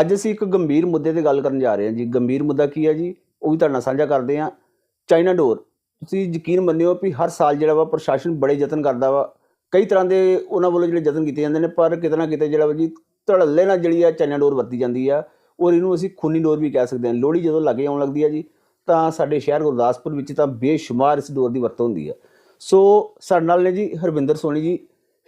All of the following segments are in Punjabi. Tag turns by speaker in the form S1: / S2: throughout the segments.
S1: ਅੱਜ ਅਸੀਂ ਇੱਕ ਗੰਭੀਰ ਮੁੱਦੇ ਤੇ ਗੱਲ ਕਰਨ ਜਾ ਰਹੇ ਹਾਂ ਜੀ। ਗੰਭੀਰ ਮੁੱਦਾ ਕੀ ਹੈ ਜੀ? ਉਹ ਵੀ ਤੁਹਾਡੇ ਨਾਲ ਸਾਂਝਾ ਕਰਦੇ ਹਾਂ। ਚਾਈਨਾ ਡੋਰ। ਤੁਸੀਂ ਯਕੀਨ ਮੰਨਿਓ ਵੀ ਹਰ ਸਾਲ ਜਿਹੜਾ ਵਾ ਪ੍ਰਸ਼ਾਸਨ ਬੜੇ ਯਤਨ ਕਰਦਾ ਵਾ। ਕਈ ਤਰ੍ਹਾਂ ਦੇ ਉਹਨਾਂ ਵੱਲੋਂ ਜਿਹੜੇ ਯਤਨ ਕੀਤੇ ਜਾਂਦੇ ਨੇ, ਪਰ ਕਿਤੇ ਨਾ ਕਿਤੇ ਜਿਹੜਾ ਵਾ ਜੀ ਧੜੱਲੇ ਨਾਲ ਜਿਹੜੀ ਆ ਚਾਈਨਾ ਡੋਰ ਵਰਤੀ ਜਾਂਦੀ ਆ। ਔਰ ਇਹਨੂੰ ਅਸੀਂ ਖੂਨੀ ਡੋਰ ਵੀ ਕਹਿ ਸਕਦੇ ਹਾਂ। ਲੋਹੜੀ ਜਦੋਂ ਲੱਗੇ ਆਉਣ ਲੱਗਦੀ ਆ ਜੀ, ਤਾਂ ਸਾਡੇ ਸ਼ਹਿਰ ਗੁਰਦਾਸਪੁਰ ਵਿੱਚ ਤਾਂ ਬੇਸ਼ੁਮਾਰ ਇਸ ਡੋਰ ਦੀ ਵਰਤੋਂ ਹੁੰਦੀ ਆ। ਸੋ ਸਾਡੇ ਨਾਲ ਨੇ ਜੀ ਹਰਵਿੰਦਰ ਸੋਨੀ ਜੀ,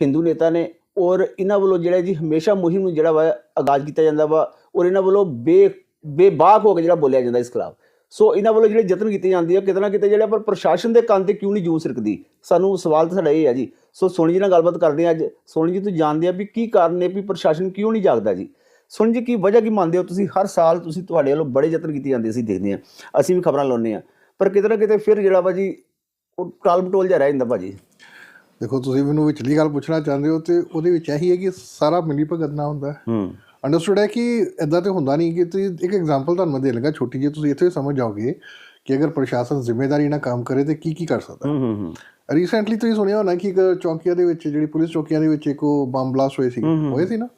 S1: ਹਿੰਦੂ ਨੇਤਾ ਨੇ। ਔਰ ਇਹਨਾਂ ਵੱਲੋਂ ਜਿਹੜਾ ਜੀ ਹਮੇਸ਼ਾ ਮੁਹਿੰਮ ਨੂੰ ਜਿਹੜਾ ਵਾ ਆਗਾਜ਼ ਕੀਤਾ ਜਾਂਦਾ ਵਾ, ਔਰ ਇਹਨਾਂ ਵੱਲੋਂ ਬੇ, ਬੇਬਾਕ ਹੋ ਕੇ ਜਿਹੜਾ ਬੋਲਿਆ ਜਾਂਦਾ ਇਸ ਖਿਲਾਫ। ਸੋ ਇਹਨਾਂ ਵੱਲੋਂ ਜਿਹੜੇ ਯਤਨ ਕੀਤੇ ਜਾਂਦੇ ਆ ਕਿਤੇ ਨਾ ਕਿਤੇ ਜਿਹੜਾ ਪਰ ਪ੍ਰਸ਼ਾਸਨ ਦੇ ਕੰਨ ਤੇ ਕਿਉਂ ਨਹੀਂ ਜੂ ਸਿਰਕਦੀ? ਸਾਨੂੰ ਸਵਾਲ ਤਾਂ ਸਾਡਾ ਇਹ ਹੈ ਜੀ। ਸੋ ਸੋਨੀ ਜੀ ਨਾਲ ਗੱਲਬਾਤ ਕਰਦੇ ਆ ਅੱਜ। ਸੋਨੀ ਜੀ, ਤੁਸੀਂ ਜਾਣਦੇ ਆ ਵੀ ਕੀ ਕਾਰਨ ਨੇ ਵੀ ਪ੍ਰਸ਼ਾਸਨ ਕਿਉਂ ਨਹੀਂ ਜਾਗਦਾ ਜੀ? ਸੋਨੀ ਜੀ, ਕੀ ਵਜ੍ਹਾ ਕੀ ਮੰਨਦੇ ਹੋ ਤੁਸੀਂ? ਹਰ ਸਾਲ ਤੁਸੀਂ ਤੁਹਾਡੇ ਵੱਲੋਂ ਬੜੇ ਯਤਨ ਕੀਤੇ ਜਾਂਦੇ ਅਸੀਂ ਦੇਖਦੇ ਆ ਅਸੀਂ ਵੀ ਖਬਰਾਂ ਲਾਉਂਦੇ ਆ ਪਰ ਕਿਤੇ ਨਾ ਕਿਤੇ ਫਿਰ ਜਿਹੜਾ ਵਾ ਜੀ, ਉਹ ਟਾਲਮਟੋਲ ਜਿਹਾ ਰਹਿ ਜਾਂਦਾ ਭਾਜੀ।
S2: ਦੇਖੋ ਤੁਸੀਂ ਮੈਨੂੰ ਵਿਚਲੀ ਗੱਲ ਪੁੱਛਣਾ ਚਾਹੁੰਦੇ ਹੋ ਤੇ ਉਹਦੇ ਵਿੱਚ ਇਹੀ ਹੈ ਕਿ ਸਾਰਾ ਮਿਲੀ ਭਗਤ ਨਾ ਹੁੰਦਾ।
S1: ਹੂੰ।
S2: ਅੰਡਰਸਟੂਡ ਹੈ ਕਿ ਇਦਾਂ ਤੇ ਹੁੰਦਾ ਨਹੀਂ ਕਿ ਤੁਸੀਂ ਇੱਕ ਐਗਜ਼ਾਮਪਲ ਤੁਹਾਨੂੰ ਮੈਂ ਦੇ ਲਗਾ ਛੋਟੀ ਜਿਹੀ ਤੁਸੀਂ ਇੱਥੇ ਸਮਝ ਜਾਓਗੇ ਕਿ ਅਗਰ ਪ੍ਰਸ਼ਾਸਨ ਜ਼ਿੰਮੇਵਾਰੀ ਨਾਲ ਕੰਮ ਕਰੇ ਤੇ ਕੀ ਕੀ ਕਰ ਸਕਦਾ।
S1: ਹੂੰ ਹੂੰ ਹੂੰ।
S2: ਰੀਸੈਂਟਲੀ ਤੁਸੀਂ ਸੁਣਿਆ ਹੋਣਾ ਕਿ ਇੱਕ ਚੌਕੀਆਂ ਦੇ ਵਿੱਚ ਜਿਹੜੀ ਪੁਲਿਸ ਚੌਕੀਆਂ ਦੇ ਵਿੱਚ ਇੱਕ ਉਹ ਬੰਬ ਬਲਾਸਟ ਹੋਏ ਸੀ। ਹੋਏ ਸੀ ਨਾ?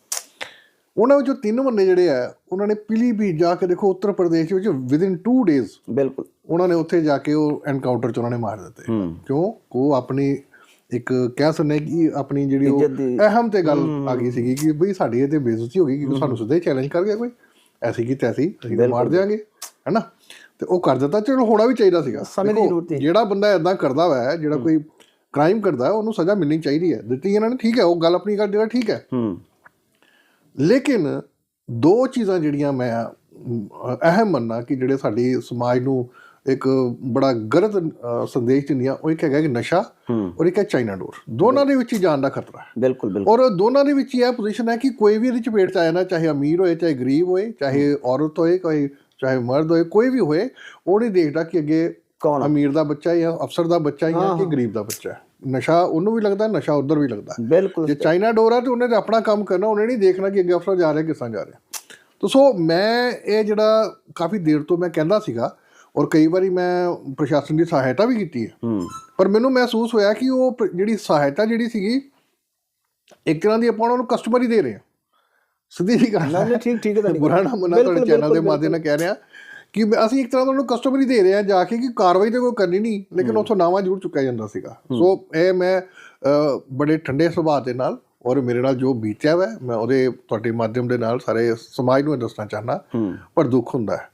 S2: ਉਹਨਾਂ ਵਿੱਚੋਂ ਤਿੰਨ ਬੰਦੇ ਜਿਹੜੇ ਆ ਉਹਨਾਂ ਨੇ ਪੀਲੀਭੀਤ ਜਾ ਕੇ ਦੇਖੋ ਉੱਤਰ ਪ੍ਰਦੇਸ਼ ਵਿੱਚ ਵਿਦਿਨ 2 ਡੇਜ਼
S1: ਬਿਲਕੁਲ।
S2: ਉਹਨਾਂ ਨੇ ਉੱਥੇ ਜਾ ਕੇ ਉਹ ਐਨਕਾਊਂਟਰ ਚ ਉਹਨਾਂ ਨੇ ਮਾਰ ਦਿੱਤੇ। ਕਿਉਂ? ਉਹ ਆਪਣੀ ਇੱਕ ਕਹਿ ਸਕਦੇ ਕਿ ਆਪਣੀ ਜਿਹੜੀ ਉਹ ਅਹਿਮ ਤੇ ਗੱਲ ਆ ਗਈ ਸੀਗੀ ਕਿ ਬਈ ਸਾਡੀ ਇਹ ਤੇ ਬੇਇੱਜ਼ਤੀ ਹੋ ਗਈ ਕਿ ਸਾਨੂੰ ਸਿੱਧਾ ਹੀ ਚੈਲੰਜ ਕਰ ਗਿਆ ਕੋਈ। ਐਸੀ ਕੀ ਤੈਸੀ ਅਸੀਂ ਮਾਰ ਦਿਆਂਗੇ ਹੈਨਾ? ਤੇ ਉਹ ਕਰ ਦਿੱਤਾ ਚਲੋ ਹੋਣਾ ਵੀ ਚਾਹੀਦਾ ਸੀਗਾ। ਜਿਹੜਾ ਬੰਦਾ ਇਦਾਂ ਕਰਦਾ ਵਾ ਜਿਹੜਾ ਕੋਈ ਕ੍ਰਾਈਮ ਕਰਦਾ ਹੈ ਉਹਨੂੰ ਸਜ਼ਾ ਮਿਲਣੀ ਚਾਹੀਦੀ ਹੈ। ਦਿੱਤੀ ਇਹਨਾਂ ਨੇ ਠੀਕ ਹੈ ਉਹ ਗੱਲ ਆਪਣੀ ਗੱਲ ਜਿਹੜਾ ਠੀਕ ਹੈ।
S1: ਹੂੰ।
S2: ਲੇਕਿਨ ਦੋ ਚੀਜ਼ਾਂ ਜਿਹੜੀਆਂ ਮੈਂ ਅਹਿਮ ਮੰਨਣਾ ਕਿ ਜਿਹੜੇ ਸਾਡੀ ਸਮਾਜ ਨੂੰ ਇੱਕ ਬੜਾ ਗਲਤ ਸੰਦੇਸ਼ ਦਿੰਦੀਆਂ ਉਹ ਇੱਕ ਹੈਗਾ ਕਿ ਨਸ਼ਾ
S1: ਹੂੰ।
S2: ਔਰ ਇੱਕ ਹੈ ਚਾਈਨਾ ਡੋਰ। ਦੋਨਾਂ ਦੇ ਵਿੱਚ ਹੀ ਜਾਨ ਦਾ ਖਤਰਾ ਹੈ।
S1: ਬਿਲਕੁਲ ਬਿਲਕੁਲ।
S2: ਔਰ ਦੋਨਾਂ ਦੇ ਵਿੱਚ ਹੀ ਇਹ ਪੋਜੀਸ਼ਨ ਹੈ ਕਿ ਕੋਈ ਵੀ ਇਹਦੀ ਚਪੇਟ ਚ ਆਇਆ ਨਾ ਚਾਹੇ ਅਮੀਰ ਹੋਏ ਚਾਹੇ ਗਰੀਬ ਹੋਏ ਚਾਹੇ ਔਰਤ ਹੋਏ ਕੋਈ ਚਾਹੇ ਮਰਦ ਹੋਏ ਕੋਈ ਵੀ ਹੋਏ ਉਹ ਨਹੀਂ ਦੇਖਦਾ ਕਿ ਅੱਗੇ
S1: ਕੌਣ
S2: ਅਮੀਰ ਦਾ ਬੱਚਾ ਹੈ ਜਾਂ ਅਫਸਰ ਦਾ ਬੱਚਾ ਹੈ ਜਾਂ ਕਿ ਗਰੀਬ ਦਾ ਬੱਚਾ ਹੈ। ਨਸ਼ਾ ਉਹਨੂੰ ਵੀ ਲੱਗਦਾ ਨਸ਼ਾ ਉਧਰ ਵੀ ਲੱਗਦਾ।
S1: ਬਿਲਕੁਲ।
S2: ਜੇ ਚਾਈਨਾ ਡੋਰ ਆ ਤੇ ਉਹਨੇ ਆਪਣਾ ਕੰਮ ਕਰਨਾ ਉਹਨੇ ਨਹੀਂ ਦੇਖਣਾ ਕਿ ਅੱਗੇ ਅਫਸਰ ਜਾ ਰਿਹਾ ਕਿਸਾਂ ਜਾ ਰਿਹਾ। ਤੋ ਸੋ ਮੈਂ ਇਹ ਜਿਹੜਾ ਕਾਫੀ ਦੇਰ ਤੋਂ ਮੈਂ ਕਹਿੰਦਾ ਸੀਗਾ ਔਰ ਕਈ ਵਾਰੀ ਮੈਂ ਪ੍ਰਸ਼ਾਸਨ ਦੀ ਸਹਾਇਤਾ ਵੀ ਕੀਤੀ ਹੈ।
S1: ਹੂੰ।
S2: ਪਰ ਮੈਨੂੰ ਮਹਿਸੂਸ ਹੋਇਆ ਕਿ ਉਹ ਜਿਹੜੀ ਸਹਾਇਤਾ ਜਿਹੜੀ ਸੀਗੀ ਇੱਕ ਤਰ੍ਹਾਂ ਦੀ ਆਪਾਂ ਉਹਨਾਂ ਨੂੰ ਕਸਟਮਰ ਹੀ ਦੇ ਰਹੇ ਹਾਂ। ਸਿੱਧੀ ਜੀ ਗੱਲ
S1: ਨਾ ਠੀਕ ਠੀਕ ਹੈ
S2: ਬੁਰਾ ਨਾ ਮੰਨਾ ਤੁਹਾਡੇ ਚੈਨਲ ਦੇ ਮਾਧਿਅਮ ਨਾਲ ਕਹਿ ਰਿਹਾ ਕਿ ਅਸੀਂ ਇੱਕ ਤਰ੍ਹਾਂ ਦਾ ਉਹਨੂੰ ਕਸਟਮਰ ਹੀ ਦੇ ਰਹੇ ਹਾਂ ਜਾ ਕੇ ਕਿ ਕਾਰਵਾਈ ਤੇ ਕੋਈ ਕਰਨੀ ਨਹੀਂ ਲੇਕਿਨ ਉੱਥੋਂ ਨਾਵਾ ਜ਼ਰੂਰ ਚੁੱਕਿਆ ਜਾਂਦਾ ਸੀਗਾ। ਸੋ ਇਹ ਮੈਂ ਬੜੇ ਠੰਡੇ ਸੁਭਾਅ ਦੇ ਨਾਲ ਔਰ ਮੇਰੇ ਨਾਲ ਜੋ ਬੀਤਿਆ ਵਾ ਮੈਂ ਉਹਦੇ ਤੁਹਾਡੇ ਮਾਧਿਅਮ ਦੇ ਨਾਲ ਸਾਰੇ ਸਮਾਜ ਨੂੰ ਦੱਸਣਾ ਚਾਹਨਾ
S1: ਹੂੰ।
S2: ਪਰ ਦੁੱਖ ਹੁੰਦਾ ਹੈ।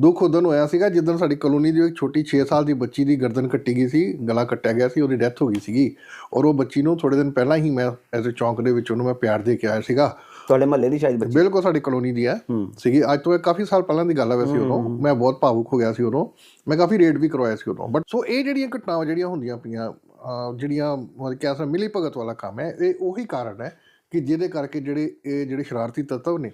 S2: ਦੁੱਖ ਉਦੋਂ ਹੋਇਆ ਸੀਗਾ ਜਿੱਦਣ ਸਾਡੀ ਕਲੋਨੀ ਦੀ ਇੱਕ ਛੋਟੀ 6 ਸਾਲ ਦੀ ਬੱਚੀ ਦੀ ਗਰਦਨ ਕੱਟੀ ਗਈ ਸੀ ਗਲਾ ਕੱਟਿਆ ਗਿਆ ਸੀ ਉਹਦੀ ਡੈਥ ਹੋ ਗਈ ਸੀਗੀ। ਔਰ ਉਹ ਬੱਚੀ ਨੂੰ ਥੋੜੇ ਦਿਨ ਪਹਿਲਾਂ ਹੀ ਮੈਂ ਐਜ਼ ਅ ਚੌਂਕ ਦੇ ਵਿੱਚ ਉਹਨੂੰ ਮੈਂ ਪਿਆਰ ਦੇ ਕੇ ਆਇਆ ਸੀਗਾ।
S1: ਤੁਹਾਡੇ ਮਹੱਲੇ ਦੀ ਸ਼ਾਇਦ ਬੱਚੀ?
S2: ਬਿਲਕੁਲ ਸਾਡੀ ਕਲੋਨੀ ਦੀ ਹੈ। ਸੀਗੀ। ਅੱਜ ਤੋਂ ਕਾਫੀ ਸਾਲ ਪਹਿਲਾਂ ਦੀ ਗੱਲ ਹੈ ਵੈਸੇ ਉਦੋਂ। ਮੈਂ ਬਹੁਤ ਭਾਵੁਕ ਹੋ ਗਿਆ ਸੀ ਉਦੋਂ। ਮੈਂ ਕਾਫੀ ਰੇਟ ਵੀ ਕਰਵਾਇਆ ਸੀ ਉਦੋਂ। ਬਟ ਸੋ ਇਹ ਜਿਹੜੀਆਂ ਘਟਨਾਵਾਂ ਜਿਹੜੀਆਂ ਹੁੰਦੀਆਂ ਪਈਆਂ ਜਿਹੜੀਆਂ ਮਤਲਬ ਕਿਹਾ ਸਾ ਮਿਲੀ ਭਗਤ ਵਾਲਾ ਕੰਮ ਹੈ ਇਹ ਉਹੀ ਕਾਰਨ ਹੈ ਕਿ ਜਿਹਦੇ ਕਰਕੇ ਜਿਹੜੇ ਇਹ ਜਿਹੜੇ ਸ਼ਰਾਰਤੀ ਤੱਤਵ ਨੇ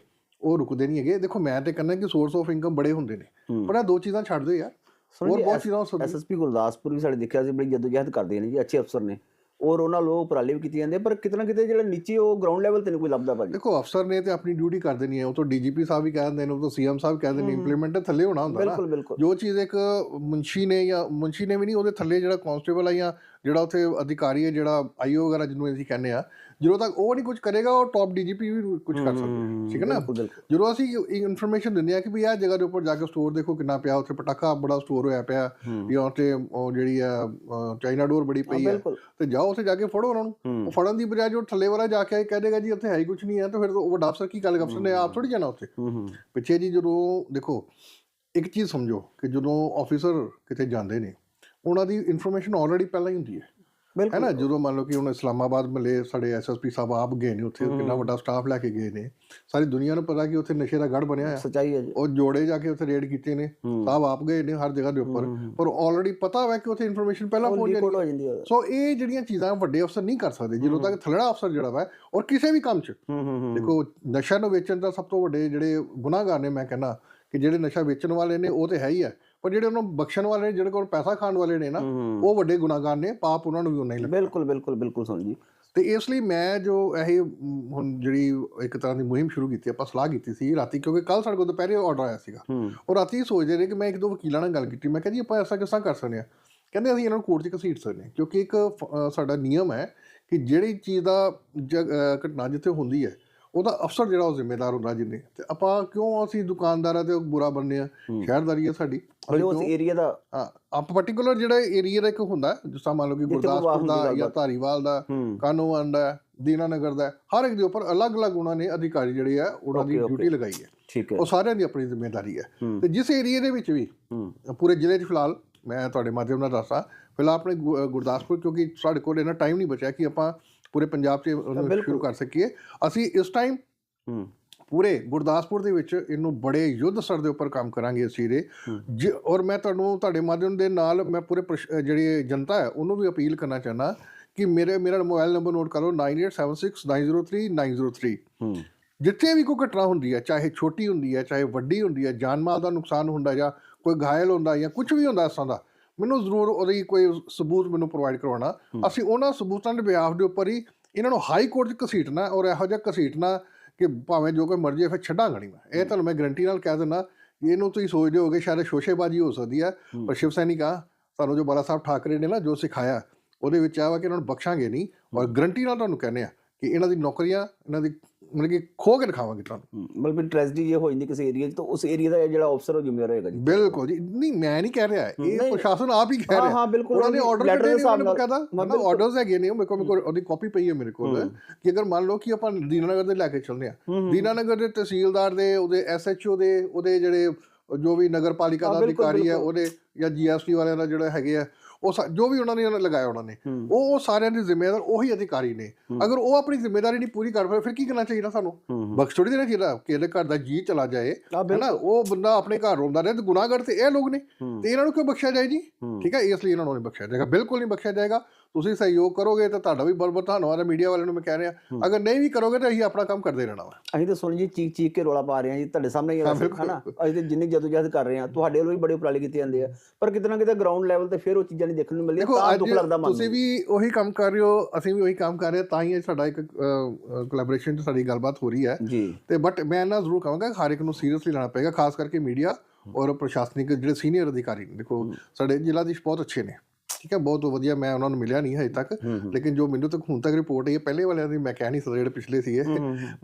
S2: ਉਹ ਰੁਕਦੇ ਨਹੀਂ ਹੈਗੇ। ਦੇਖੋ ਮੈਂ ਤੇ ਕਹਿੰਦਾ ਕਿ ਸੋਰਸ ਆਫ ਇਨਕਮ ਬੜੇ ਹੁੰਦੇ ਨੇ। ਪਰ ਇਹ ਦੋ ਚੀਜ਼ਾਂ ਛੱਡ ਦਿਓ ਯਾਰ। ਹੋਰ ਬਹੁਤ ਚੀਜ਼ਾਂ
S1: ਐਸਐਸਪੀ ਗੁਰਦਾਸਪੁਰ ਵੀ ਸਾਡੇ ਦੇਖਿਆ ਸੀ ਬੜੀ ਜਦੋਜਹਿਦ ਕਰਦੇ ਨੇ ਜੀ ਅੱਛੇ ਅਫਸਰ ਨੇ। ਔਰ ਉਹਨਾਂ ਲੋਕ ਉਪਰਾਲੇ ਵੀ ਕੀਤੇ ਜਾਂਦੇ ਪਰ ਕਿਤੇ ਨਾ ਕਿਤੇ ਜਿਹੜਾ ਨੀਚੇ ਉਹ ਗਰਾਊਂਡ ਲੈਵਲ ਤੇ ਨਹੀਂ ਕੋਈ ਲੱਭਦਾ ਭਾਜੀ।
S2: ਦੇਖੋ ਅਫਸਰ ਨੇ ਤੇ ਆਪਣੀ ਡਿਊਟੀ ਕਰ ਦੇਣੀ ਹੈ ਉਹ ਤੋਂ ਡੀਜੀਪੀ ਸਾਹਿਬ ਵੀ ਕਹਿ ਦਿੰਦੇ ਨੇ ਉਹ ਤੋਂ ਸੀਐਮ ਸਾਹਿਬ ਕਹਿ ਦਿੰਦੇ ਨੇ ਇੰਪਲੀਮੈਂਟ ਥੱਲੇ ਹੋਣਾ ਹੁੰਦਾ ਨਾ।
S1: ਬਿਲਕੁਲ ਬਿਲਕੁਲ।
S2: ਜੋ ਚੀਜ਼ ਇੱਕ ਮੁੰਸ਼ੀ ਨੇ ਜਾਂ ਮੁੰਸ਼ੀ ਨੇ ਵੀ ਨਹੀਂ ਉਹਦੇ ਥੱਲੇ ਜਿਹੜਾ ਕਾਂਸਟੇਬਲ ਆ ਜਾਂ ਜਿਹੜਾ ਉੱਥੇ ਅਧਿਕਾਰੀ ਹੈ ਜਿਹੜਾ ਆਈਓ ਵਗੈਰਾ ਜਿਹਨੂੰ ਅਸੀਂ ਕਹਿੰਦੇ ਆ ਜਦੋਂ ਤੱਕ ਉਹ ਨਹੀਂ ਕੁਝ ਕਰੇਗਾ ਉਹ ਟਾਪ ਡੀਜੀਪੀ ਵੀ ਕੁਝ ਕਰ ਸਕਦਾ। ਠੀਕ ਹੈ ਨਾ? ਜਦੋਂ ਅਸੀਂ ਇਨਫੋਰਮੇਸ਼ਨ ਦਿੰਦੇ ਆ ਕਿ ਵੀ ਇਹ ਜਗ੍ਹਾ ਦੇ ਉੱਪਰ ਜਾ ਕੇ ਸਟੋਰ ਦੇਖੋ ਕਿੰਨਾ ਪਿਆ ਉੱਥੇ ਪਟਾਕਾ ਬੜਾ ਸਟੋਰ ਹੋਇਆ ਪਿਆ ਜਾਂ ਉੱਥੇ ਜਿਹੜੀ ਆ ਚਾਈਨਾ ਡੋਰ ਬੜੀ ਪਈ ਹੈ
S1: ਬਿਲਕੁਲ।
S2: ਤੇ ਜਾਓ ਉੱਥੇ ਜਾ ਕੇ ਫੜੋ ਉਹਨਾਂ ਨੂੰ। ਉਹ ਫੜਨ ਦੀ ਬਜਾਏ ਜੋ ਥੱਲੇ ਵਾਲਾ ਜਾ ਕੇ ਕਹਿ ਦੇਗਾ ਜੀ ਉੱਥੇ ਹੈ ਹੀ ਕੁਝ ਨਹੀਂ ਹੈ ਤਾਂ ਫਿਰ ਉਹ ਵੱਡਾ ਅਫਸਰ ਕੀ ਗੱਲ ਅਫਸਰ ਨੇ? ਆਪ ਥੋੜੀ ਜਾਣਾ ਉੱਥੇ। ਪਿੱਛੇ ਜੀ ਜਦੋਂ ਦੇਖੋ ਇੱਕ ਚੀਜ਼ ਸਮਝੋ ਕਿ ਜਦੋਂ ਆਫੀਸਰ ਕਿਤੇ ਜਾਂਦੇ ਨੇ ਉਹਨਾਂ ਦੀ ਇਨਫੋਰਮੇਸ਼ਨ ਆਲਰੇਡੀ ਪਹਿਲਾਂ ਹੀ ਹੁੰਦੀ ਹੈ। ਹੈ ਨਾ ਜਦੋਂ ਮੰਨ ਲਓ ਕਿ ਹੁਣ ਇਸਲਾਮਾਬਾਦ ਮਲੇ ਸਾਡੇ ਐਸਐਸਪੀ ਸਾਹਿਬ ਆਪ ਗਏ ਨੇ ਉੱਥੇ ਕਿੰਨਾ ਵੱਡਾ ਸਟਾਫ ਲੈ ਕੇ ਗਏ ਨੇ। ਸਾਰੀ ਦੁਨੀਆ ਨੂੰ ਪਤਾ ਕਿ ਉੱਥੇ ਨਸ਼ੇ ਦਾ ਗੜ ਬਣਿਆ ਹੈ
S1: ਸਚਾਈ ਹੈ ਜੀ।
S2: ਉਹ ਜੋੜੇ ਜਾ ਕੇ ਉੱਥੇ ਰੇਡ ਕੀਤੇ ਨੇ। ਸਾਹਿਬ ਆਪ ਗਏ ਨੇ ਹਰ ਜਗ੍ਹਾ ਦੇ ਉੱਪਰ। ਪਰ ਆਲਰੇਡੀ ਪਤਾ ਹੋਇਆ ਕਿ ਉੱਥੇ ਇਨਫੋਰਮੇਸ਼ਨ ਪਹਿਲਾਂ ਪਹੁੰਚ ਜਾਂਦੀ
S1: ਹੋ ਹੈ
S2: ਸੋ ਇਹ ਜਿਹੜੀਆਂ ਚੀਜ਼ਾਂ ਵੱਡੇ ਅਫਸਰ ਨਹੀਂ ਕਰ ਸਕਦੇ ਜਦੋਂ ਤੱਕ ਥਲੜਾ ਅਫਸਰ ਜਿਹੜਾ ਵਾ ਔਰ ਕਿਸੇ ਵੀ ਕੰਮ 'ਚ।
S1: ਹੂੰ ਹੂੰ ਹੂੰ।
S2: ਦੇਖੋ ਨਸ਼ਾ ਨੂੰ ਵੇਚਣ ਦਾ ਸਭ ਤੋਂ ਵੱਡੇ ਜਿਹੜੇ ਗੁਨਾਹਗਾਰ ਨੇ ਮੈਂ ਕਹਿੰਦਾ ਕਿ ਜਿਹੜੇ ਨਸ਼ਾ ਵੇਚਣ ਵਾਲੇ ਨੇ ਉਹ ਤੇ ਹੈ ਹੀ ਹੈ ਪਰ ਜਿਹੜੇ ਉਹਨੂੰ ਬਖਸ਼ਣ ਵਾਲੇ ਨੇ ਜਿਹੜੇ ਕੋਲ ਪੈਸਾ ਖਾਣ ਵਾਲੇ ਨੇ ਨਾ ਉਹ ਵੱਡੇ ਗੁਨਾਹਗਾਰ ਨੇ ਪਾਪ ਉਹਨਾਂ ਨੂੰ ਵੀ ਉਨਾ ਹੀ ਲੱਗਦਾ।
S1: ਬਿਲਕੁਲ ਬਿਲਕੁਲ ਬਿਲਕੁਲ ਸੁਣ ਜੀ।
S2: ਤੇ ਇਸ ਲਈ ਮੈਂ ਜੋ ਇਹ ਹੁਣ ਜਿਹੜੀ ਇੱਕ ਤਰ੍ਹਾਂ ਦੀ ਮੁਹਿੰਮ ਸ਼ੁਰੂ ਕੀਤੀ ਆਪਾਂ ਸਲਾਹ ਕੀਤੀ ਸੀ ਰਾਤੀ ਕਿਉਂਕਿ ਕੱਲ ਸਾਡੇ ਕੋਲ ਦੁਪਹਿਰੇ ਆਰਡਰ ਆਇਆ ਸੀਗਾ। ਉਹ ਰਾਤੀ ਸੋਚਦੇ ਰਹੇ ਕਿ ਮੈਂ ਇੱਕ ਦੋ ਵਕੀਲਾਂ ਨਾਲ ਗੱਲ ਕੀਤੀ। ਮੈਂ ਕਿਹਾ ਜੀ ਆਪਾਂ ਐਸਾ ਕਿਸਾਂ ਕਰ ਸਕਦੇ ਹਾਂ? ਕਹਿੰਦੇ ਅਸੀਂ ਇਹਨਾਂ ਨੂੰ ਕੋਰਟ 'ਚ ਘਸੀਟ ਸਕਦੇ ਹਾਂ। ਕਿਉਂਕਿ ਇੱਕ ਸਾਡਾ ਨਿਯਮ ਹੈ ਕਿ ਜਿਹੜੀ ਚੀਜ਼ ਦਾ ਘਟਨਾ ਜਿੱਥੇ ਹੁੰਦੀ ਹੈ ਉਹਦਾ ਅਫਸਰ ਜਿਹੜਾ ਉਹ ਜ਼ਿੰਮੇਦਾਰ ਹੁੰਦਾ ਜਿੰਨੇ। ਤੇ ਆਪਾਂ ਕਿਉਂ ਅਸੀਂ ਦੁਕਾਨਦਾਰਾਂ ਤੇ ਬੁਰਾ ਬੰਨੇ ਆ? ਸ਼ਹਿਰਦਾਰੀ ਹੈ ਸਾਡੀ।
S1: ਉਸ ਏਰੀਆ ਦਾ
S2: ਆਪ ਪਾਰਟਿਕੂਲਰ ਜਿਹੜਾ ਏਰੀਆ ਦਾ ਇੱਕ ਹੁੰਦਾ ਜਿਸ ਮੰਨ ਲਓ ਕਿ ਗੁਰਦਾਸਪੁਰ ਦਾ ਜਾਂ ਧਾਰੀਵਾਲ ਦਾ ਕਾਨੂੰਨ ਦਾ ਦੀਨਾਨਗਰ ਦਾ ਹਰ ਇੱਕ ਦੇ ਉੱਪਰ ਅਲੱਗ-ਅਲੱਗ ਉਹਨਾਂ ਨੇ ਅਧਿਕਾਰੀ ਜਿਹੜੇ ਆ ਉਹਨਾਂ ਦੀ ਡਿਊਟੀ ਲਗਾਈ ਹੈ।
S1: ਠੀਕ ਹੈ।
S2: ਉਹ ਸਾਰਿਆਂ ਦੀ ਆਪਣੀ ਜ਼ਿੰਮੇਵਾਰੀ ਹੈ। ਤੇ ਜਿਸ ਏਰੀਆ ਦੇ ਵਿੱਚ ਵੀ ਪੂਰੇ ਜ਼ਿਲ੍ਹੇ 'ਚ ਫਿਲਹਾਲ ਮੈਂ ਤੁਹਾਡੇ ਮਾਧਿਅਮ ਨਾਲ ਦੱਸਾਂ ਫਿਲਹਾਲ ਆਪਣੇ ਗੁਰਦਾਸਪੁਰ ਕਿਉਂਕਿ ਸਾਡੇ ਕੋਲ ਇਹਨਾਂ ਟਾਈਮ ਨਹੀਂ ਬਚਿਆ ਕਿ ਆਪਾਂ ਪੂਰੇ ਪੰਜਾਬ 'ਚ ਸ਼ੁਰੂ ਕਰ ਸਕੀਏ ਅਸੀਂ ਇਸ ਟਾਈਮ ਪੂਰੇ ਗੁਰਦਾਸਪੁਰ ਦੇ ਵਿੱਚ ਇਹਨੂੰ ਬੜੇ ਯੁੱਧ ਸਰ ਦੇ ਉੱਪਰ ਕੰਮ ਕਰਾਂਗੇ ਅਸੀਂ ਜ- ਔਰ ਮੈਂ ਤੁਹਾਨੂੰ ਤੁਹਾਡੇ ਮਾਧਿਅਮ ਦੇ ਨਾਲ ਮੈਂ ਪੂਰੇ ਜਿਹੜੀ ਜਨਤਾ ਹੈ ਉਹਨੂੰ ਵੀ ਅਪੀਲ ਕਰਨਾ ਚਾਹਨਾ ਕਿ ਮੇਰੇ ਮੇਰਾ ਮੋਬਾਈਲ ਨੰਬਰ ਨੋਟ ਕਰੋ 9876903903
S1: ਹੂੰ
S2: ਜਿੱਥੇ ਵੀ ਕੋਈ ਘਟਨਾ ਹੁੰਦੀ ਹੈ ਚਾਹੇ ਛੋਟੀ ਹੁੰਦੀ ਹੈ ਚਾਹੇ ਵੱਡੀ ਹੁੰਦੀ ਹੈ ਜਾਨ ਮਾਲ ਦਾ ਨੁਕਸਾਨ ਹੁੰਦਾ ਜਾਂ ਕੋਈ ਘਾਇਲ ਹੁੰਦਾ ਜਾਂ ਕੁਝ ਵੀ ਹੁੰਦਾ ਇਸ ਤਰ੍ਹਾਂ ਦਾ ਮੈਨੂੰ ਜ਼ਰੂਰ ਉਹਦੀ ਕੋਈ ਸਬੂਤ ਮੈਨੂੰ ਪ੍ਰੋਵਾਈਡ ਕਰਵਾਉਣਾ। ਅਸੀਂ ਉਹਨਾਂ ਸਬੂਤਾਂ ਦੇ ਬਿਆਫ ਦੇ ਉੱਪਰ ਹੀ ਇਹਨਾਂ ਨੂੰ ਹਾਈ ਕੋਰਟ 'ਚ ਘਸੀਟਣਾ ਔਰ ਇਹੋ ਜਿਹਾ ਘਸੀਟਣਾ ਕਿ ਭਾਵੇਂ ਜੋ ਕੋਈ ਮਰਜ਼ੀ ਫਿਰ ਛੱਡਾਂਗਾ ਨਹੀਂ ਮੈਂ। ਇਹ ਤੁਹਾਨੂੰ ਮੈਂ ਗਰੰਟੀ ਨਾਲ ਕਹਿ ਦਿੰਦਾ ਇਹਨੂੰ ਤੁਸੀਂ ਸੋਚਦੇ ਹੋਗੇ ਸ਼ਾਇਦ ਸ਼ੋਸ਼ੇਬਾਜ਼ੀ ਹੋ ਸਕਦੀ ਹੈ ਪਰ ਸ਼ਿਵ ਸੈਨਿਕਾ ਤੁਹਾਨੂੰ ਜੋ ਬਾਲਾ ਸਾਹਿਬ ਠਾਕਰੇ ਨੇ ਨਾ ਜੋ ਸਿਖਾਇਆ ਉਹਦੇ ਵਿੱਚ ਆ ਵਾ ਕਿ ਇਹਨਾਂ ਨੂੰ ਬਖਸ਼ਾਂਗੇ ਨਹੀਂ। ਔਰ ਗਰੰਟੀ ਨਾਲ ਤੁਹਾਨੂੰ ਕਹਿੰਦੇ ਆ ਕਿ ਇਹਨਾਂ ਦੀ ਨੌਕਰੀਆਂ ਇਹਨਾਂ ਦੀ ਮਤਲਬ ਕਿ ਖੋ ਕੇ ਦਿਖਾਵਾਂਗੇ ਤੁਹਾਨੂੰ।
S1: ਮਤਲਬ ਟ੍ਰੈਜਡੀ ਜੇ ਹੋ ਜਾਂਦੀ ਕਿਸੇ ਏਰੀਆ 'ਚ ਤਾਂ ਉਸ ਏਰੀਆ ਦਾ ਜਿਹੜਾ ਅਫਸਰ ਉਹ ਜ਼ਿੰਮੇਵਾਰ ਹੋਏਗਾ ਜੀ।
S2: ਬਿਲਕੁਲ ਜੀ। ਨਹੀਂ ਮੈਂ ਨਹੀਂ ਕਹਿ ਰਿਹਾ। ਇਹ ਪ੍ਰਸ਼ਾਸਨ ਆਪ ਹੀ ਕਹਿ ਰਿਹਾ।
S1: ਹਾਂ, ਬਿਲਕੁਲ,
S2: ਉਹਨਾਂ ਨੇ ਆਰਡਰ
S1: letter
S2: ਕੱਢੇ
S1: ਦੇ
S2: ਨੇ ਉਹਨਾਂ ਨੇ
S1: ਹਾਂ,
S2: ਮਤਲਬ ਆਰਡਰਸ ਹੈਗੇ ਨੇ ਮੇਰੇ ਕੋਲ ਮੇਰੇ ਕੋਲ ਉਹਦੀ ਕਾਪੀ ਪਈ ਹੈ ਮੇਰੇ ਕੋਲ। ਕਿ ਅਗਰ ਮੰਨ ਲਓ ਕਿ ਆਪਾਂ ਦੀਨਾਨਗਰ ਦੇ ਲੈ ਕੇ ਚੱਲਦੇ ਆ ਦੀਨਾਨਗਰ ਦੇ ਤਹਿਸੀਲਦਾਰ ਦੇ ਉਹਦੇ ਐਸਐਚਓ ਦੇ ਉਹਦੇ ਜਿਹੜੇ ਜੋ ਵੀ ਨਗਰ ਪਾਲਿਕਾ ਦਾ ਅਧਿਕਾਰੀ ਹੈ ਉਹਦੇ ਜਾਂ ਜੀਐਸਟੀ ਵਾਲਿਆਂ ਦਾ ਜਿਹੜਾ ਹੈਗੇ ਆ ਉਹ ਜੋ ਵੀ ਉਹਨਾਂ ਨੇ ਲਗਾਇਆ ਉਹਨਾਂ ਨੇ ਉਹ ਉਹ ਸਾਰਿਆਂ ਦੇ ਜ਼ਿੰਮੇਦਾਰ ਉਹੀ ਅਧਿਕਾਰੀ ਨੇ। ਅਗਰ ਉਹ ਆਪਣੀ ਜ਼ਿੰਮੇਵਾਰੀ ਨਹੀਂ ਪੂਰੀ ਕਰ ਪਾਏ ਫਿਰ ਕੀ ਕਰਨਾ ਚਾਹੀਦਾ ਸਾਨੂੰ? ਬਖਸ਼ ਥੋੜੀ ਦੇਣਾ ਚਾਹੀਦਾ ਕਿ ਇਹਦੇ ਘਰ ਦਾ ਜੀ ਚਲਾ ਜਾਏ। ਹੈਨਾ ਉਹ ਬੰਦਾ ਆਪਣੇ ਘਰ ਰੋਂਦਾ ਰਹੇ ਤੇ ਗੁਨਾਹਗਰ ਤੇ ਇਹ ਲੋਕ ਨੇ। ਤੇ ਇਹਨਾਂ ਨੂੰ ਕਿਉਂ ਬਖਸ਼ਿਆ ਜਾਏ ਜੀ? ਠੀਕ ਹੈ ਇਸ ਲਈ ਇਹਨਾਂ ਨੂੰ ਨਹੀਂ ਬਖਸ਼ਿਆ ਜਾਏਗਾ ਬਿਲਕੁਲ ਨਹੀਂ ਬਖਸ਼ਿਆ ਜਾਏਗਾ। ਤੁਸੀਂ ਸਹਿਯੋਗ ਕਰੋਗੇ ਤਾਂ ਤੁਹਾਡਾ ਵੀ ਬਹੁਤ ਬਹੁਤ ਧੰਨਵਾਦ ਹੈ ਮੀਡੀਆ ਵਾਲਿਆਂ ਨੂੰ ਮੈਂ ਕਹਿ ਰਿਹਾ। ਅਗਰ ਨਹੀਂ ਵੀ ਕਰੋਗੇ ਤਾਂ ਅਸੀਂ ਆਪਣਾ ਕੰਮ ਕਰਦੇ ਰਹਿਣਾ ਵਾ।
S1: ਅਸੀਂ ਤਾਂ ਸੁਣ ਜੀ ਚੀਕ ਚੀਕ ਕੇ ਰੋਲਾ ਪਾ ਰਹੇ ਹਾਂ ਜੀ ਤੁਹਾਡੇ ਸਾਹਮਣੇ ਹੀ ਹੈ ਹਨਾ? ਅਸੀਂ ਤੇ ਜਿੰਨੀ ਜਦੋਜਹਿਦ ਕਰ ਰਹੇ ਹਾਂ ਤੁਹਾਡੇ ਵੱਲੋਂ ਵੀ ਬੜੇ ਉਪਰਾਲੇ ਕੀਤੇ ਜਾਂਦੇ ਆ। ਪਰ ਕਿਤੇ ਨਾ ਕਿਤੇ ਗਰਾਊਂਡ ਲੈਵਲ ਤੇ ਫਿਰ ਉਹ ਚੀਜ਼ਾਂ ਨਹੀਂ ਦੇਖਣ ਨੂੰ ਮਿਲਦੀਆਂ ਤਾਂ ਦੁੱਖ ਲੱਗਦਾ ਮਨ
S2: ਤੁਸੀਂ ਵੀ ਉਹੀ ਕੰਮ ਕਰ ਰਹੇ ਹੋ ਅਸੀਂ ਵੀ ਉਹੀ ਕੰਮ ਕਰ ਰਹੇ ਹਾਂ ਤਾਂ ਹੀ ਸਾਡਾ ਇੱਕ ਕੋਲੈਬੋਰੇਸ਼ਨ 'ਚ ਸਾਡੀ ਗੱਲਬਾਤ ਹੋ ਰਹੀ ਹੈ।
S1: ਨੂੰ
S2: ਤੇ ਬਟ ਮੈਂ ਨਾ ਜ਼ਰੂਰ ਕਹਾਂਗਾ ਹਰ ਇੱਕ ਨੂੰ ਸੀਰੀਅਸਲੀ ਲੈਣਾ ਪਏਗਾ ਖਾਸ ਕਰਕੇ ਮੀਡੀਆ ਔਰ ਪ੍ਰਸ਼ਾਸਨਿਕ ਜਿਹੜੇ ਸੀਨੀਅਰ ਅਧਿਕਾਰੀ ਨੇ। ਦੇਖੋ ਸਾਡੇ ਜ਼ਿਲ੍ਹਾ ਦੀ ਬਹੁਤ ਅੱਛੇ ਨੇ। ਠੀਕ ਹੈ ਬਹੁਤ ਵਧੀਆ ਮੈਂ ਉਹਨਾਂ ਨੂੰ ਮਿਲਿਆ ਨਹੀਂ ਹਜੇ ਤੱਕ ਲੇਕਿਨ ਜੋ ਮੈਨੂੰ ਤੱਕ ਹੁਣ ਤੱਕ ਰਿਪੋਰਟ ਆਈ ਹੈ ਪਹਿਲੇ ਵਾਲਿਆਂ ਦੀ ਮੈਂ ਕਹਿ ਨਹੀਂ ਸਕਦਾ ਜਿਹੜੇ ਪਿਛਲੇ ਸੀਗੇ।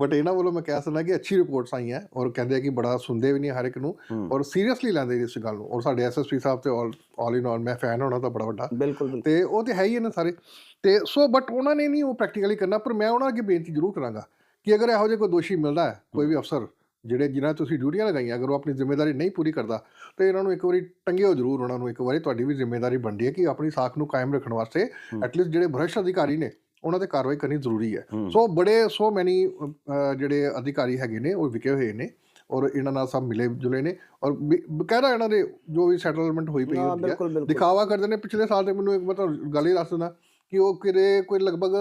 S2: ਬਟ ਇਹਨਾਂ ਵੱਲੋਂ ਮੈਂ ਕਹਿ ਸਕਦਾ ਕਿ ਅੱਛੀ ਰਿਪੋਰਟਸ ਆਈਆਂ ਔਰ ਕਹਿੰਦੇ ਆ ਕਿ ਬੜਾ ਸੁਣਦੇ ਵੀ ਨਹੀਂ ਹਰ ਇੱਕ ਨੂੰ ਔਰ ਸੀਰੀਅਸਲੀ ਲੈਂਦੇ ਇਸ ਗੱਲ ਨੂੰ। ਔਰ ਸਾਡੇ ਐਸਐਸਪੀ ਸਾਹਿਬ ਤੇ ਆਲ ਆਲ ਇਨ ਆਲ ਮੈਂ ਫੈਨ ਹੋਣਾ ਤਾਂ ਬੜਾ ਵੱਡਾ। ਤੇ ਉਹ ਤੇ ਹੈ ਹੀ ਨੇ ਸਾਰੇ। ਤੇ ਸੋ ਬਟ ਉਹਨਾਂ ਨੇ ਨਹੀਂ ਉਹ ਪ੍ਰੈਕਟੀਕਲੀ ਕਰਨਾ ਪਰ ਮੈਂ ਉਹਨਾਂ ਅੱਗੇ ਬੇਨਤੀ ਜ਼ਰੂਰ ਕਰਾਂਗਾ ਕਿ ਅਗਰ ਇਹੋ ਜਿਹਾ ਕੋਈ ਦੋਸ਼ੀ ਮਿਲਦਾ ਹੈ ਕੋਈ ਵੀ ਅਫਸਰ ਜਿਹੜੇ ਜਿਨ੍ਹਾਂ ਤੁਸੀਂ ਡਿਊਟੀਆਂ ਲਗਾਈਆਂ ਅਗਰ ਉਹ ਆਪਣੀ ਜ਼ਿੰਮੇਵਾਰੀ ਨਹੀਂ ਪੂਰੀ ਕਰਦਾ ਤੇ ਇਹਨਾਂ ਨੂੰ ਇੱਕ ਵਾਰੀ ਟੰਗਿਓ ਜ਼ਰੂਰ ਉਹਨਾਂ ਨੂੰ ਇੱਕ ਵਾਰੀ ਤੁਹਾਡੀ ਵੀ ਜ਼ਿੰਮੇਵਾਰੀ ਬਣਦੀ ਹੈ ਕਿ ਆਪਣੀ ਸਾਖ ਨੂੰ ਕਾਇਮ ਰੱਖਣ ਵਾਸਤੇ ਐਟਲੀਸਟ ਜਿਹੜੇ ਭ੍ਰਸ਼ਟ ਅਧਿਕਾਰੀ ਨੇ ਉਹਨਾਂ ਤੇ ਕਾਰਵਾਈ ਕਰਨੀ ਜ਼ਰੂਰੀ ਹੈ। ਸੋ ਬੜੇ ਸੋ ਮੈਨੀ ਜਿਹੜੇ ਅਧਿਕਾਰੀ ਹੈਗੇ ਨੇ ਉਹ ਵਿਕੇ ਹੋਏ ਨੇ ਔਰ ਇਹਨਾਂ ਨਾਲ ਸਭ ਮਿਲੇ ਜੁਲੇ ਨੇ ਔਰ ਬਕਾਇਦਾ ਇਹਨਾਂ ਦੇ ਜੋ ਵੀ ਸੈਟਲਮੈਂਟ ਹੋਈ ਪਈ ਹੁੰਦੀ ਹੈ। ਦਿਖਾਵਾ ਕਰਦੇ ਨੇ ਪਿਛਲੇ ਸਾਲ ਤੇ ਮੈਨੂੰ ਇੱਕ ਮੈਂ ਤੁਹਾਨੂੰ ਗੱਲ ਹੀ ਦੱਸ ਦਿੰਦਾ ਕਿ ਉਹ ਕਿਤੇ ਕੋਈ ਲਗਭਗ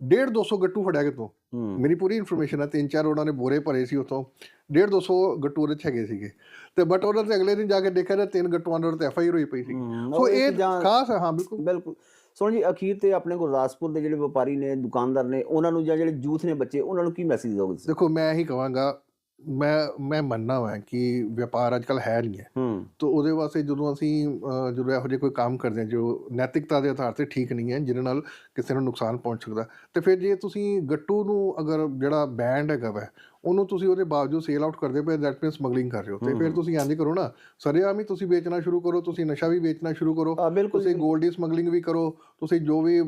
S2: 1.5 200 ਗੱਟੂ ਫੜਿਆ ਕਿਤੋਂ? ਮੇਰੀ ਪੂਰੀ ਇਨਫੋਰਮੇਸ਼ਨ ਹੈ ਤਿੰਨ ਚਾਰ ਉਹਨਾਂ ਨੇ ਬੋਰੇ ਭਰੇ ਸੀ ਉਤੋਂ 1.5 200 ਗੱਟੂ ਉਹਦੇ ਚ ਹੈਗੇ ਸੀਗੇ। ਤੇ ਬਟ ਉਹਨਾਂ ਤੇ ਅਗਲੇ ਦਿਨ ਜਾ ਕੇ ਦੇਖਿਆ ਤਾਂ ਤਿੰਨ ਗੱਟੂਆਂ ਦੇ ਉੱਤੇ ਐਫ ਆਈ ਆਰ ਹੋਈ ਪਈ ਸੀ। ਸੋ ਇਹ ਖਾਸ ਹੈ ਹਾਂ ਬਿਲਕੁਲ।
S1: ਬਿਲਕੁਲ। ਸੁਣ ਜੀ ਅਖੀਰ ਤੇ ਆਪਣੇ ਗੁਰਦਾਸਪੁਰ ਦੇ ਜਿਹੜੇ ਵਪਾਰੀ ਨੇ ਦੁਕਾਨਦਾਰ ਨੇ ਉਹਨਾਂ ਨੂੰ ਜਾਂ ਜਿਹੜੇ ਯੂਥ ਨੇ ਬੱਚੇ ਉਹਨਾਂ ਨੂੰ ਕੀ ਮੈਸੇਜ ਦੋਗੇ
S2: ਦੇਖੋ ਮੈਂ ਇਹੀ ਕਹਾਂਗਾ ਮੈਂ ਮੈਂ ਮੰਨਣਾ ਹਾਂ ਕਿ ਵਪਾਰ ਅੱਜਕੱਲ ਹੈ ਨਹੀਂ ਹੈ।
S1: ਹੂੰ।
S2: ਤੋ ਉਹਦੇ ਵਾਸਤੇ ਜਦੋਂ ਅਸੀਂ ਜਦੋਂ ਇਹੋ ਜਿਹੇ ਕੋਈ ਕੰਮ ਕਰਦੇ ਹਾਂ ਜੋ ਨੈਤਿਕਤਾ ਦੇ ਆਧਾਰ ਤੇ ਠੀਕ ਨਹੀਂ ਹੈ ਜਿਹਦੇ ਨਾਲ ਕਿਸੇ ਨੂੰ ਨੁਕਸਾਨ ਪਹੁੰਚ ਸਕਦਾ ਤੇ ਫਿਰ ਜੇ ਤੁਸੀਂ ਗੱਟੂ ਨੂੰ ਅਗਰ ਜਿਹੜਾ ਬੈਂਡ ਹੈਗਾ ਵੈ ਉਹਨੂੰ ਤੁਸੀਂ ਉਹਦੇ ਬਾਵਜੂਦ ਸੇਲ ਆਊਟ ਕਰਦੇ ਪਏ ਦੈਟ ਮੀਨਸ ਸਮਗਲਿੰਗ ਕਰ ਰਹੇ ਹੋ। ਤੇ ਫਿਰ ਤੁਸੀਂ ਇੰਜ ਕਰੋ ਨਾ ਸਰੇਆਮ ਹੀ ਤੁਸੀਂ ਵੇਚਣਾ ਸ਼ੁਰੂ ਕਰੋ ਤੁਸੀਂ ਨਸ਼ਾ ਵੀ ਵੇਚਣਾ ਸ਼ੁਰੂ ਕਰੋ ਤੁਸੀਂ 골ਡ ਦੀ ਸਮਗਲਿੰਗ ਵੀ ਕਰੋ ਤੁਸੀਂ ਜੋ ਵੀ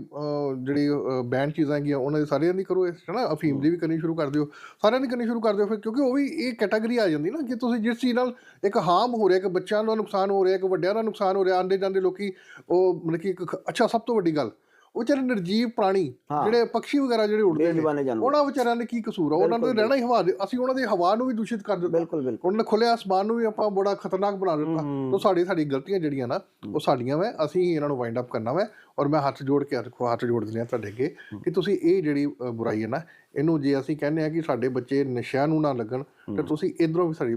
S2: ਜਿਹੜੀ ਬੈਂਡ ਚੀਜ਼ਾਂ ਹੈਗੀਆਂ ਉਹਨਾਂ ਦੇ ਸਾਰਿਆਂ ਦੀ ਕਰੋ ਇਸ ਨਾ ਅਫੀਮ ਦੀ ਵੀ ਕਰਨੀ ਸ਼ੁਰੂ ਕਰ ਦਿਓ। ਸਾਰਿਆਂ ਦੀ ਕਰਨੀ ਸ਼ੁਰੂ ਕਰ ਦਿਓ ਫਿਰ ਕਿਉਂਕਿ ਉਹ ਵੀ ਇਹ ਕੈਟਾਗਰੀ ਆ ਜਾਂਦੀ ਨਾ ਕਿ ਤੁਸੀਂ ਜਿਸ ਚੀਜ਼ ਨਾਲ ਇੱਕ ਹਾਰਮ ਹੋ ਰਿਹਾ ਇੱਕ ਬੱਚਿਆਂ ਦਾ ਨੁਕਸਾਨ ਹੋ ਰਿਹਾ ਇੱਕ ਵੱਡਿਆਂ ਦਾ ਨੁਕਸਾਨ ਹੋ ਰਿਹਾ ਆਂਦੇ ਜਾਂਦੇ ਲੋਕੀ ਉਹ ਮਤਲਬ ਕਿ ਇੱਕ ਅੱਛਾ ਸਭ ਤੋਂ ਵੱਡੀ ਗੱਲ ਉਹ ਵਿਚਾਰੇ ਨਿਰਜੀਵ ਪ੍ਰਾਣੀ ਜਿਹੜੇ ਪੰਛੀ ਵਗੈਰਾ ਜਿਹੜੇ ਉੱਡਦੇ ਨੇ ਉਹਨਾਂ ਵਿਚਾਰਿਆਂ ਦੇ ਕੀ ਕਸੂਰ ਆ? ਉਹਨਾਂ ਨੂੰ ਤਾਂ ਰਹਿਣਾ ਹੀ ਹਵਾ ਦੇ ਅਸੀਂ ਉਹਨਾਂ ਦੀ ਹਵਾ ਨੂੰ ਵੀ ਦੂਸ਼ਿਤ ਕਰ ਦਿੱਤਾ।
S1: ਬਿਲਕੁਲ ਬਿਲਕੁਲ।
S2: ਉਹਨਾਂ ਨੇ ਖੁੱਲੇ ਅਸਮਾਨ ਨੂੰ ਵੀ ਆਪਾਂ ਬੜਾ ਖਤਰਨਾਕ ਬਣਾ ਦਿੱਤਾ। ਤੋਂ ਸਾਡੀ ਸਾਡੀ ਗਲਤੀਆਂ ਜਿਹੜੀਆਂ ਨਾ ਉਹ ਸਾਡੀਆਂ ਵੈ ਅਸੀਂ ਇਹਨਾਂ ਨੂੰ ਵਾਈਂਡ ਅਪ ਕਰਨਾ ਵੈ ਔਰ ਮੈਂ ਹੱਥ ਜੋੜ ਕੇ ਹੱਥ ਜੋੜ ਦਿੰਦੇ ਆ ਤੁਹਾਡੇ ਅੱਗੇ ਕਿ ਤੁਸੀਂ ਇਹ ਜਿਹੜੀ ਬੁਰਾਈ ਹੈ ਨਾ ਇਹਨੂੰ ਜੇ ਅਸੀਂ ਕਹਿੰਦੇ ਆ ਕਿ ਸਾਡੇ ਬੱਚੇ ਨਸ਼ਿਆਂ ਨੂੰ ਨਾ ਲੱਗਣ ਤੇ ਤੁਸੀਂ ਇਧਰੋਂ ਵੀ ਸਾਡੀ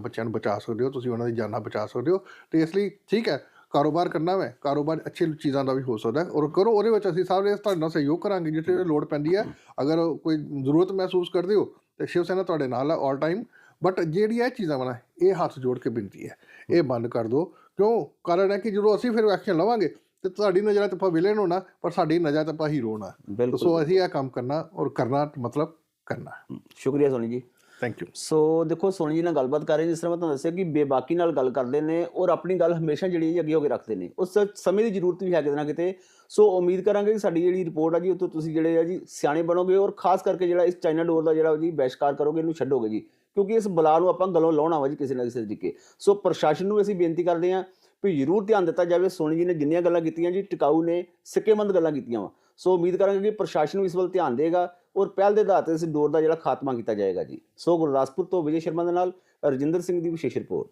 S2: ਬੱਚਿਆਂ ਨੂੰ ਬਚਾ ਸਕਦੇ ਹੋ ਤੁਸੀਂ ਉਹਨਾਂ ਦੀ ਜਾਨਾਂ ਬਚਾ ਸਕਦੇ ਹੋ। ਤੇ ਇਸ ਲਈ ਠੀਕ ਹੈ ਕਾਰੋਬਾਰ ਕਰਨਾ ਵੈ ਕਾਰੋਬਾਰ ਅੱਛੀ ਚੀਜ਼ਾਂ ਦਾ ਵੀ ਹੋ ਸਕਦਾ ਹੈ। ਔਰ ਕਰੋ ਉਹਦੇ ਵਿੱਚ ਅਸੀਂ ਸਾਰੇ ਤੁਹਾਡੇ ਨਾਲ ਸਹਿਯੋਗ ਕਰਾਂਗੇ ਜਿੱਥੇ ਲੋੜ ਪੈਂਦੀ ਹੈ। ਅਗਰ ਕੋਈ ਜ਼ਰੂਰਤ ਮਹਿਸੂਸ ਕਰਦੇ ਹੋ ਤੇ ਸ਼ਿਵ ਸੈਨਾ ਤੁਹਾਡੇ ਨਾਲ ਹੈ ਆਲ ਟਾਈਮ ਬਟ ਜਿਹੜੀ ਇਹ ਚੀਜ਼ਾਂ ਨਾ ਇਹ ਹੱਥ ਜੋੜ ਕੇ ਬੇਨਤੀ ਹੈ। ਇਹ ਬੰਦ ਕਰ ਦਿਓ ਕਿਉਂ? ਕਾਰਨ ਹੈ ਕਿ ਜਦੋਂ ਅਸੀਂ ਫਿਰ ਐਕਸ਼ਨ ਲਵਾਂਗੇ ਤੇ ਤੁਹਾਡੀ ਨਜ਼ਰਾਂ 'ਚ ਆਪਾਂ ਵਿਲਨ ਹੋਣਾ ਪਰ ਸਾਡੀ ਨਜ਼ਰਾਂ 'ਚ ਆਪਾਂ ਹੀਰੋ ਹੋਣਾ। ਸੋ ਅਸੀਂ ਇਹ ਕੰਮ ਕਰਨਾ ਔਰ ਕਰਨਾ ਮਤਲਬ ਕਰਨਾ। ਹੈ।
S1: ਸ਼ੁਕਰੀਆ ਸੋਨੀ ਜੀ।
S2: ਥੈਂਕ ਯੂ
S1: ਸੋ ਦੇਖੋ, ਸੋਨੀ ਜੀ ਨਾਲ ਗੱਲਬਾਤ ਕਰ ਰਹੇ ਜਿਸ ਤਰ੍ਹਾਂ ਮੈਂ ਤੁਹਾਨੂੰ ਦੱਸਿਆ ਕਿ ਬੇਬਾਕੀ ਨਾਲ ਗੱਲ ਕਰਦੇ ਨੇ ਔਰ ਆਪਣੀ ਗੱਲ ਹਮੇਸ਼ਾ ਜਿਹੜੀ ਹੈ ਅੱਗੇ ਹੋ ਕੇ ਰੱਖਦੇ ਨੇ। ਉਸ ਸਮੇਂ ਦੀ ਜ਼ਰੂਰਤ ਵੀ ਹੈ ਕਿਤੇ ਨਾ ਕਿਤੇ। ਸੋ ਉਮੀਦ ਕਰਾਂਗੇ ਕਿ ਸਾਡੀ ਜਿਹੜੀ ਰਿਪੋਰਟ ਆ ਜੀ ਉਹ ਤੋਂ ਤੁਸੀਂ ਜਿਹੜੇ ਆ ਜੀ ਸਿਆਣੇ ਬਣੋਗੇ ਔਰ ਖਾਸ ਕਰਕੇ ਜਿਹੜਾ ਇਸ ਚਾਈਨਾ ਡੋਰ ਦਾ ਜਿਹੜਾ ਜੀ ਬਹਿਸ਼ਕਾਰ ਕਰੋਗੇ, ਇਹਨੂੰ ਛੱਡੋਗੇ ਜੀ। ਕਿਉਂਕਿ ਇਸ ਬਲਾ ਨੂੰ ਆਪਾਂ ਗਲੋਂ ਲਾਉਣਾ ਵਾ ਜੀ ਕਿਸੇ ਨਾ ਕਿਸੇ ਤਰੀਕੇ। ਸੋ ਪ੍ਰਸ਼ਾਸਨ ਨੂੰ ਅਸੀਂ ਬੇਨਤੀ ਕਰਦੇ ਹਾਂ ਵੀ ਜ਼ਰੂਰ ਧਿਆਨ ਦਿੱਤਾ ਜਾਵੇ, ਸੋਨੀ ਜੀ ਨੇ ਜਿੰਨੀਆਂ ਗੱਲਾਂ ਕੀਤੀਆਂ ਜੀ, ਟਿਕਾਊ ਨੇ, ਸਿੱਕੇਮੰਦ ਗੱਲਾਂ ਕੀਤੀਆਂ ਵਾ। ਸੋ ਉਮੀਦ ਕਰਾਂਗੇ ਕਿ ਪ੍ਰਸ਼ਾਸਨ ਵੀ ਇਸ ਵੱਲ ਧਿਆਨ ਦੇਗਾ ਔਰ ਪਹਿਲ ਦੇ ਆਧਾਰ ਤੇ ਇਸ ਡੋਰ ਦਾ ਜਿਹੜਾ ਖਾਤਮਾ ਕੀਤਾ ਜਾਏਗਾ ਜੀ। ਸੋ ਗੁਰਦਾਸਪੁਰ ਤੋਂ ਵਿਜੇ ਸ਼ਰਮਾ ਦੇ ਨਾਲ ਰਜਿੰਦਰ ਸਿੰਘ ਦੀ ਵਿਸ਼ੇਸ਼ ਰਿਪੋਰਟ।